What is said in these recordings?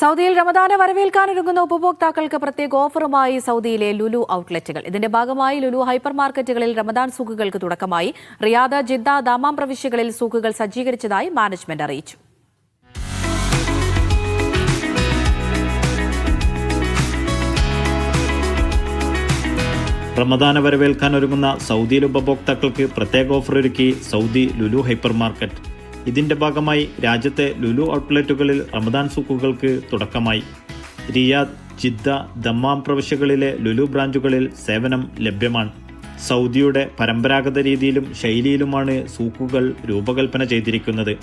സൗദിയിൽ റമദാനെ വരവേൽക്കാനൊരുങ്ങുന്ന ഉപഭോക്താക്കൾക്ക് പ്രത്യേക ഓഫറുമായി സൗദിയിലെ ലുലു ഔട്ട്ലെറ്റുകൾ. ഇതിന്റെ ഭാഗമായി ലുലു ഹൈപ്പർ മാർക്കറ്റുകളിൽ റമദാൻ സൂക്കുകൾക്ക് തുടക്കമായി. റിയാദ ജിദ്ദ ദാമാം പ്രവിശ്യകളിൽ സൂക്കുകൾ സജ്ജീകരിച്ചതായി മാനേജ്മെന്റ് അറിയിച്ചു. റമദാന വരവേൽക്കാൻ ഒരുങ്ങുന്ന സൗദിയിലെ ഉപഭോക്താക്കൾക്ക് പ്രത്യേക ഓഫർ ഒരുക്കി സൗദി ലുലു ഹൈപ്പർ മാർക്കറ്റ് ഇതിന്റെ ഭാഗമായി രാജ്യത്തെ ലുലു ഔട്ട്ലെറ്റുകളിൽ റമദാൻ സൂക്കുകൾക്ക് തുടക്കമായി. റിയാദ് ജിദ്ദ ദമ്മാം പ്രവിശ്യകളിലെ ലുലു ബ്രാഞ്ചുകളിൽ സേവനം ലഭ്യമാണ്. സൗദിയുടെ പരമ്പരാഗത രീതിയിലും ശൈലിയിലുമാണ് സൂക്കുകൾ രൂപകൽപ്പന ചെയ്തിരിക്കുന്നത്.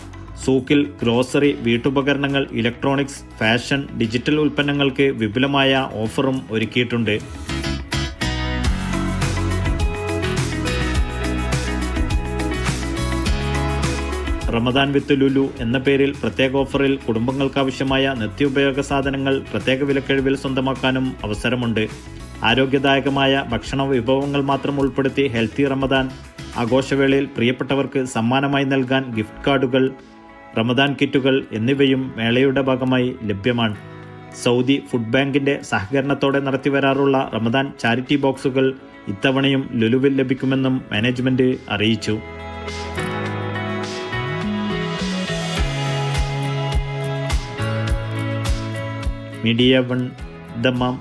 സൂക്കിൽ ഗ്രോസറി വീട്ടുപകരണങ്ങൾ ഇലക്ട്രോണിക്സ് ഫാഷൻ ഡിജിറ്റൽ ഉൽപ്പന്നങ്ങൾക്ക് വിപുലമായ ഓഫറും ഒരുക്കിയിട്ടുണ്ട്. റമദാൻ വിത്ത് ലുലു എന്ന പേരിൽ പ്രത്യേക ഓഫറിൽ കുടുംബങ്ങൾക്കാവശ്യമായ നിത്യോപയോഗ സാധനങ്ങൾ പ്രത്യേക വിലക്കിഴിവിൽ സ്വന്തമാക്കാനും അവസരമുണ്ട്. ആരോഗ്യദായകമായ ഭക്ഷണ വിഭവങ്ങൾ മാത്രം ഉൾപ്പെടുത്തി ഹെൽത്തി റമദാൻ ആഘോഷവേളയിൽ പ്രിയപ്പെട്ടവർക്ക് സമ്മാനമായി നൽകാൻ ഗിഫ്റ്റ് കാർഡുകൾ റമദാൻ കിറ്റുകൾ എന്നിവയും മേളയുടെ ഭാഗമായി ലഭ്യമാണ്. സൗദി ഫുഡ് ബാങ്കിന്റെ സഹകരണത്തോടെ നടത്തിവരാറുള്ള റമദാൻ ചാരിറ്റി ബോക്സുകൾ ഇത്തവണയും ലുലുവിൽ ലഭിക്കുമെന്നും മാനേജ്മെന്റ് അറിയിച്ചു. மீடியாவன் தமாம்